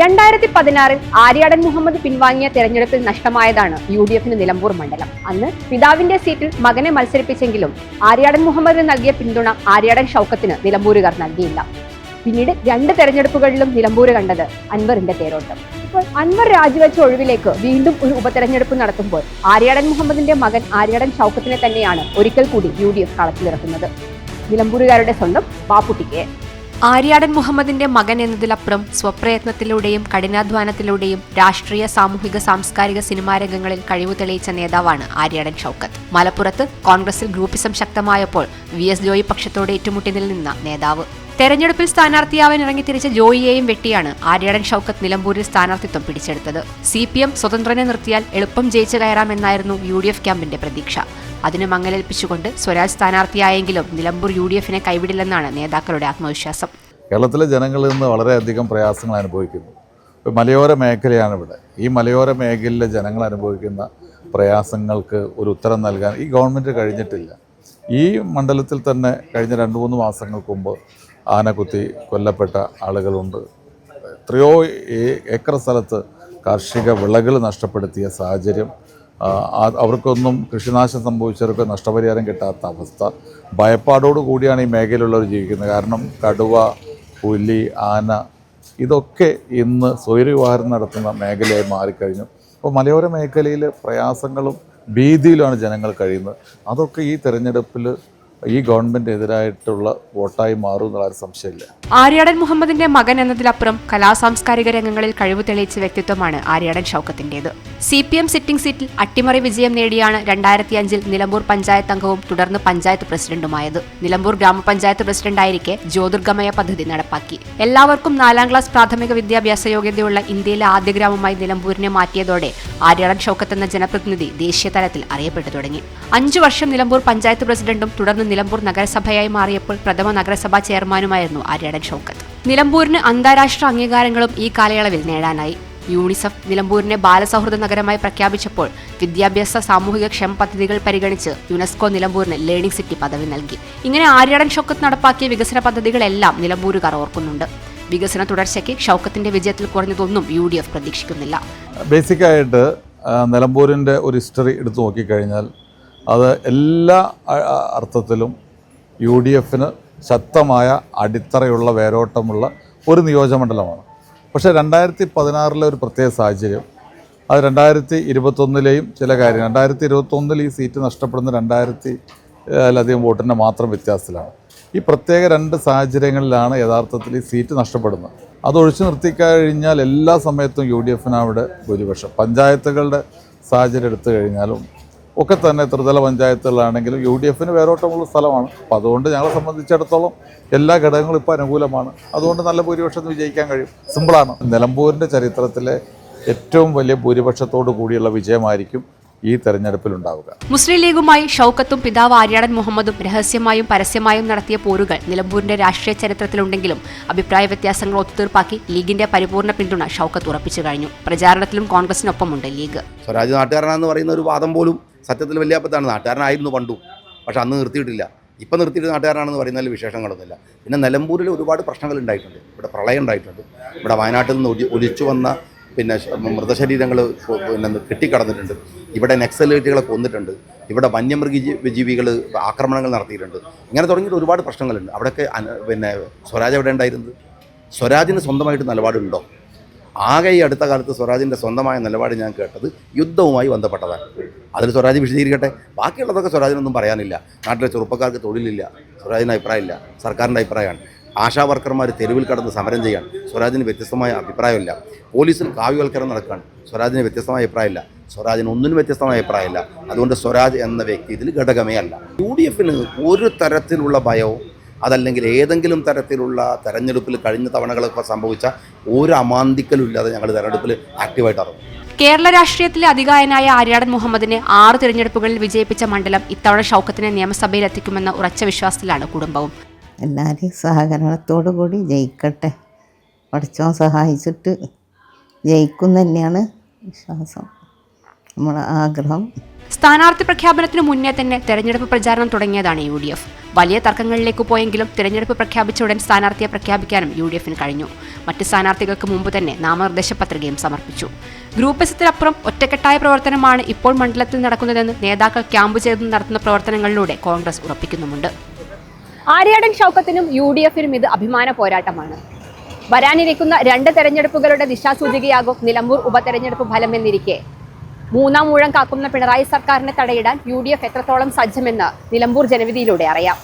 രണ്ടായിരത്തി പതിനാറിൽ ആര്യാടൻ മുഹമ്മദ് പിൻവാങ്ങിയ തെരഞ്ഞെടുപ്പിൽ നഷ്ടമായതാണ് യു ഡി എഫിന് നിലമ്പൂർ മണ്ഡലം. അന്ന് പിതാവിന്റെ സീറ്റിൽ മകനെ മത്സരിപ്പിച്ചെങ്കിലും ആര്യാടൻ മുഹമ്മദിന് നൽകിയ പിന്തുണ ആര്യാടൻ ഷൗക്കത്തിന് നിലമ്പൂരുകാർ നൽകിയില്ല. പിന്നീട് രണ്ട് തെരഞ്ഞെടുപ്പുകളിലും നിലമ്പൂര് കണ്ടത് അൻവറിന്റെ തേരോട്ടം. ഇപ്പോൾ അൻവർ രാജിവെച്ച ഒഴിവിലേക്ക് വീണ്ടും ഒരു ഉപതെരഞ്ഞെടുപ്പ് നടത്തുമ്പോൾ ആര്യാടൻ മുഹമ്മദിന്റെ മകൻ ആര്യാടൻ ഷൗക്കത്തിനെ തന്നെയാണ് ഒരിക്കൽ കൂടി യു ഡി എഫ് കളത്തിലിറക്കുന്നത്. നിലമ്പൂരുകാരുടെ സ്വന്തം ബാപ്പുട്ടിക്ക്. ആര്യാടൻ മുഹമ്മദിന്റെ മകൻ എന്നതിലപ്പുറം സ്വപ്രയത്നത്തിലൂടെയും കഠിനാധ്വാനത്തിലൂടെയും രാഷ്ട്രീയ സാമൂഹിക സാംസ്കാരിക സിനിമാ രംഗങ്ങളിൽ കഴിവ് തെളിയിച്ച നേതാവാണ് ആര്യാടൻ ഷൗക്കത്ത്. മലപ്പുറത്ത് കോൺഗ്രസിൽ ഗ്രൂപ്പിസം ശക്തമായപ്പോൾ വി എസ് ജോയി പക്ഷത്തോട് ഏറ്റുമുട്ടി നിന്ന നേതാവ്. തെരഞ്ഞെടുപ്പിൽ സ്ഥാനാർത്ഥിയാവാൻ ഇറങ്ങി തിരിച്ച ജോയിയെയും വെട്ടിയാണ് ആര്യടൻ ഷൌക്കത്ത് നിലമ്പൂരിൽ സ്ഥാനാർത്ഥിത്വം പിടിച്ചെടുത്തത്. സി പി എം സ്വതന്ത്രനെ നിർത്തിയാൽ എളുപ്പം ജയിച്ചു കയറാമെന്നായിരുന്നു യു ഡി എഫ് ക്യാമ്പിന്റെ പ്രതീക്ഷ. അതിന് മങ്ങലേൽപ്പിച്ചുകൊണ്ട് സ്വരാജ് സ്ഥാനാർത്ഥിയായെങ്കിലും നിലമ്പൂർ യു ഡി എഫിനെ കൈവിടില്ലെന്നാണ് നേതാക്കളുടെ ആത്മവിശ്വാസം. കേരളത്തിലെ ജനങ്ങളിൽ നിന്ന് വളരെയധികം പ്രയാസങ്ങൾ അനുഭവിക്കുന്നു. മലയോര മേഖലയാണ് ഇവിടെ ഈ മലയോര മേഖലയിലെ ജനങ്ങൾ അനുഭവിക്കുന്ന പ്രയാസങ്ങൾക്ക് ഒരു ഉത്തരം നൽകാൻ ഈ ഗവൺമെന്റ് കഴിഞ്ഞിട്ടില്ല. ഈ മണ്ഡലത്തിൽ തന്നെ കഴിഞ്ഞ രണ്ട് മൂന്ന് മാസങ്ങൾക്ക് മുമ്പ് ആന കുത്തി കൊല്ലപ്പെട്ട ആളുകളുണ്ട്. എത്രയോ ഏക്കർ സ്ഥലത്ത് കാർഷിക വിളകൾ നഷ്ടപ്പെടുത്തിയ സാഹചര്യം അവർക്കൊന്നും കൃഷിനാശം സംഭവിച്ചവർക്ക് നഷ്ടപരിഹാരം കിട്ടാത്ത അവസ്ഥ. ഭയപ്പാടോട് കൂടിയാണ് ഈ മേഖലയിലുള്ളവർ ജീവിക്കുന്നത്. കാരണം കടുവ പുലി ആന ഇതൊക്കെ ഇന്ന് സ്വൈര്യവിഹാരം നടത്തുന്ന മേഖലയായി മാറിക്കഴിഞ്ഞു. അപ്പോൾ മലയോര മേഖലയിൽ പ്രയാസങ്ങളും ഭീതിയിലാണ് ജനങ്ങൾ കഴിയുന്നത്. അതൊക്കെ ഈ തെരഞ്ഞെടുപ്പിൽ ഈ ഗവൺമെന്റ് എതിരായിട്ടുള്ള വോട്ടായി മാറും എന്നുള്ള സംശയമില്ല. ആര്യാടൻ മുഹമ്മദിന്റെ മകൻ എന്നതിലപ്പുറം കലാസാംസ്കാരിക രംഗങ്ങളിൽ കഴിവ് തെളിയിച്ച വ്യക്തിത്വമാണ് ആര്യാടൻ ഷൗക്കത്തിന്റേത്. സി പി എം സിറ്റിംഗ് സീറ്റിൽ അട്ടിമറി വിജയം നേടിയാണ് രണ്ടായിരത്തി അഞ്ചിൽ നിലമ്പൂർ പഞ്ചായത്ത് അംഗവും തുടർന്ന് പഞ്ചായത്ത് പ്രസിഡന്റുമായത്. നിലമ്പൂർ ഗ്രാമപഞ്ചായത്ത് പ്രസിഡന്റായിരിക്കെ ജ്യോതിർഗമയ പദ്ധതി നടപ്പാക്കി. എല്ലാവർക്കും നാലാം ക്ലാസ് പ്രാഥമിക വിദ്യാഭ്യാസ യോഗ്യതയുള്ള ഇന്ത്യയിലെ ആദ്യ ഗ്രാമമായി നിലമ്പൂരിനെ മാറ്റിയതോടെ ആര്യാടൻ ഷൗക്കത്ത് എന്ന ജനപ്രതിനിധി ദേശീയ തലത്തിൽ അറിയപ്പെട്ടു തുടങ്ങി. അഞ്ചു വർഷം നിലമ്പൂർ പഞ്ചായത്ത് പ്രസിഡന്റും തുടർന്ന് നിലമ്പൂർ നഗരസഭയായി മാറിയപ്പോൾ പ്രഥമ നഗരസഭാ ചെയർമാനുമായിരുന്നു ആര്യാടൻ ഷൗക്കത്ത്. നിലമ്പൂരിന് അന്താരാഷ്ട്ര അംഗീകാരങ്ങളും ഈ കാലയളവിൽ നേടാനായി. യൂണിസെഫ് നിലമ്പൂരിനെ ബാലസൗഹൃദ നഗരമായി പ്രഖ്യാപിച്ചപ്പോൾ വിദ്യാഭ്യാസ സാമൂഹിക ക്ഷേമ പദ്ധതികൾ പരിഗണിച്ച് യുനെസ്കോ നിലമ്പൂരിന് ലേണിംഗ് സിറ്റി പദവി നൽകി. ഇങ്ങനെ ആര്യടൻ ഷൗക്കത്ത് നടപ്പാക്കിയ വികസന പദ്ധതികളെല്ലാം നിലമ്പൂരുകാർ ഓർക്കുന്നുണ്ട്. വികസന തുടർച്ചയ്ക്ക് ഷൗക്കത്തിന്റെ വിജയത്തിൽ കുറഞ്ഞതൊന്നും യു ഡി എഫ് പ്രതീക്ഷിക്കുന്നില്ല. ബേസിക്കായിട്ട് നിലമ്പൂരിന്റെ ഒരു ഹിസ്റ്ററി എടുത്തു നോക്കിക്കഴിഞ്ഞാൽ അത് എല്ലാ അർത്ഥത്തിലും യു ഡി എഫിന് ശക്തമായ അടിത്തറയുള്ള വേരോട്ടമുള്ള ഒരു നിയോജകമണ്ഡലമാണ്. പക്ഷേ രണ്ടായിരത്തി പതിനാറിലെ ഒരു പ്രത്യേക സാഹചര്യം. അത് രണ്ടായിരത്തി ഇരുപത്തൊന്നിലെയും ചില കാര്യം രണ്ടായിരത്തി ഇരുപത്തൊന്നിൽ ഈ സീറ്റ് നഷ്ടപ്പെടുന്ന രണ്ടായിരത്തി ലധികം വോട്ടിന്റെ മാത്രം വ്യത്യാസത്തിലാണ്. ഈ പ്രത്യേക രണ്ട് സാഹചര്യങ്ങളിലാണ് യഥാർത്ഥത്തിൽ ഈ സീറ്റ് നഷ്ടപ്പെടുന്നത്. അത് ഒഴിച്ചു നിർത്തിക്കഴിഞ്ഞാൽ എല്ലാ സമയത്തും യു ഡി എഫിനാണ് ഇവിടെ ഭൂരിപക്ഷം. പഞ്ചായത്തുകളുടെ സാഹചര്യം എടുത്തു കഴിഞ്ഞാലും ഒക്കെ തന്നെ ത്രിതല പഞ്ചായത്തുകളാണെങ്കിലും യു ഡി എഫിന് വേരോട്ടമുള്ള സ്ഥലമാണ്. അപ്പം അതുകൊണ്ട് ഞങ്ങളെ സംബന്ധിച്ചിടത്തോളം എല്ലാ ഘടകങ്ങളും ഇപ്പോൾ അനുകൂലമാണ്. അതുകൊണ്ട് നല്ല ഭൂരിപക്ഷത്തിന് വിജയിക്കാൻ കഴിയും. സിമ്പിളാണ്. നിലമ്പൂരിന്റെ ചരിത്രത്തിലെ ഏറ്റവും വലിയ ഭൂരിപക്ഷത്തോടു കൂടിയുള്ള വിജയമായിരിക്കും ഈ തെരഞ്ഞെടുപ്പിൽ ഉണ്ടാവുക. മുസ്ലിം ലീഗുമായി ഷൌക്കത്തും പിതാവ് ആര്യാടൻ മുഹമ്മദും രഹസ്യമായും പരസ്യമായും നടത്തിയ പോരുകൾ നിലമ്പൂരിന്റെ രാഷ്ട്രീയ ചരിത്രത്തിലുണ്ടെങ്കിലും അഭിപ്രായ വ്യത്യാസങ്ങൾ ഒത്തുതീർപ്പാക്കി ലീഗിന്റെ പരിപൂർണ പിന്തുണ ഷൌക്കത്ത് ഉറപ്പിച്ചു കഴിഞ്ഞു. പ്രചാരണത്തിലും കോൺഗ്രസിനൊപ്പമുണ്ട് ലീഗ്. സ്വരാജ് നാട്ടുകാരനാണെന്ന് പറയുന്ന ഒരു വാദം പോലും സത്യത്തിൽ വലിയ അബദ്ധമാണ്. നാട്ടുകാരനായിരുന്നു പണ്ടു. പക്ഷെ അന്ന് നിർത്തിയിട്ടില്ല. ഇപ്പം നിർത്തിയിട്ട് നാട്ടുകാരാണെന്ന് പറയുന്നതിൽ വിശേഷങ്ങളൊന്നുമില്ല. പിന്നെ നിലമ്പൂരിൽ ഒരുപാട് പ്രശ്നങ്ങൾ ഉണ്ടായിട്ടുണ്ട്. ഇവിടെ പ്രളയം ഉണ്ടായിട്ടുണ്ട്. ഇവിടെ വയനാട്ടിൽ നിന്ന് ഒലി ഒലിച്ചു വന്ന പിന്നെ മൃതശരീരങ്ങൾ പിന്നെ കെട്ടിക്കടന്നിട്ടുണ്ട്. ഇവിടെ നക്സലേറ്റുകളെ കൊന്നിട്ടുണ്ട്. ഇവിടെ വന്യമൃഗ ജീവികൾ ആക്രമണങ്ങൾ നടത്തിയിട്ടുണ്ട്. ഇങ്ങനെ തുടങ്ങിയിട്ട് ഒരുപാട് പ്രശ്നങ്ങളുണ്ട്. അവിടെയൊക്കെ പിന്നെ സ്വരാജ് എവിടെ ഉണ്ടായിരുന്നത്? സ്വരാജിന് സ്വന്തമായിട്ട് നിലപാടുണ്ടോ? ആകെ ഈ അടുത്ത കാലത്ത് സ്വരാജിന്റെ സ്വന്തമായ നിലപാട് ഞാൻ കേട്ടത് യുദ്ധവുമായി ബന്ധപ്പെട്ടതാണ്. അതിൽ സ്വരാജ് വിശദീകരിക്കട്ടെ? ബാക്കിയുള്ളതൊക്കെ സ്വരാജിനൊന്നും പറയാനില്ല. നാട്ടിലെ ചെറുപ്പക്കാർക്ക് തൊഴിലില്ല സ്വരാജിന് അഭിപ്രായമില്ല സർക്കാരിന്റെ അഭിപ്രായമാണ്. ആശാ വർക്കർമാർ തെരുവിൽ കടന്ന് സമരം ചെയ്യാൻ സ്വരാജിന് വ്യത്യസ്തമായ അഭിപ്രായമില്ല. പോലീസിൽ കാവ്യവൽക്കരണം നടക്കാൻ സ്വരാജിന് വ്യത്യസ്തമായ അഭിപ്രായമില്ല. സ്വരാജിന് ഒന്നിനും വ്യത്യസ്തമായ അഭിപ്രായമില്ല. അതുകൊണ്ട് സ്വരാജ് എന്ന വ്യക്തി ഇതിൽ ഘടകമേ അല്ല. യു ഡി എഫിന് ഒരു തരത്തിലുള്ള ഭയവും അതല്ലെങ്കിൽ ഏതെങ്കിലും തരത്തിലുള്ള തെരഞ്ഞെടുപ്പിൽ കഴിഞ്ഞ തവണകളൊക്കെ സംഭവിച്ച ഒരു അമാന്തിക്കലും ഇല്ലാതെ ഞങ്ങൾ തെരഞ്ഞെടുപ്പിൽ ആക്റ്റീവായിട്ട് ഇറങ്ങും കേരള രാഷ്ട്രീയത്തിലെ അധികായനായ ആര്യാടൻ മുഹമ്മദിനെ ആറ് തിരഞ്ഞെടുപ്പുകളിൽ വിജയിപ്പിച്ച മണ്ഡലം ഇത്തവണ ഷൗക്കത്തിനെ നിയമസഭയിൽ എത്തിക്കുമെന്ന ഉറച്ച വിശ്വാസത്തിലാണ് കുടുംബവും. എല്ലാവരെയും സഹകരണത്തോടു കൂടി ജയിക്കട്ടെ. പഠിച്ചോ സഹായിച്ചിട്ട് ജയിക്കും തന്നെയാണ് വിശ്വാസം. നമ്മളെ ആഗ്രഹം. സ്ഥാനാർത്ഥി പ്രഖ്യാപനത്തിന് മുന്നേ തന്നെ തെരഞ്ഞെടുപ്പ് പ്രചാരണം തുടങ്ങിയതാണ് യു ഡി എഫ്. വലിയ തർക്കങ്ങളിലേക്ക് പോയെങ്കിലും തെരഞ്ഞെടുപ്പ് പ്രഖ്യാപിച്ച ഉടൻ സ്ഥാനാർത്ഥിയെ പ്രഖ്യാപിക്കാനും യു ഡി എഫിന് കഴിഞ്ഞു. മറ്റ് സ്ഥാനാർത്ഥികൾക്ക് മുമ്പ് തന്നെ നാമനിർദ്ദേശ പത്രികയും സമർപ്പിച്ചു. ഗ്രൂപ്പ് എസത്തിനപ്പുറം ഒറ്റക്കെട്ടായ പ്രവർത്തനമാണ് ഇപ്പോൾ മണ്ഡലത്തിൽ നടക്കുന്നതെന്ന് നേതാക്കൾ ക്യാമ്പ് ചെയ്ത് നടത്തുന്ന പ്രവർത്തനങ്ങളിലൂടെ കോൺഗ്രസ് ഉറപ്പിക്കുന്നുമുണ്ട്. ആര്യാടൻ ഷൗക്കത്തിനും യു ഡി എഫിനും ഇത് അഭിമാന പോരാട്ടമാണ്. വരാനിരിക്കുന്ന രണ്ട് തെരഞ്ഞെടുപ്പുകളുടെ ദിശാസൂചികയാകും നിലമ്പൂർ ഉപതെരഞ്ഞെടുപ്പ് ഫലമെന്നിരിക്കെ. മൂന്നാം ഊഴം കാക്കുന്ന പിണറായി സർക്കാരിനെ തടയിടാൻ യു ഡി എഫ് എത്രത്തോളം സജ്ജമെന്ന് നിലമ്പൂർ ജനവിധിയിലൂടെ അറിയാം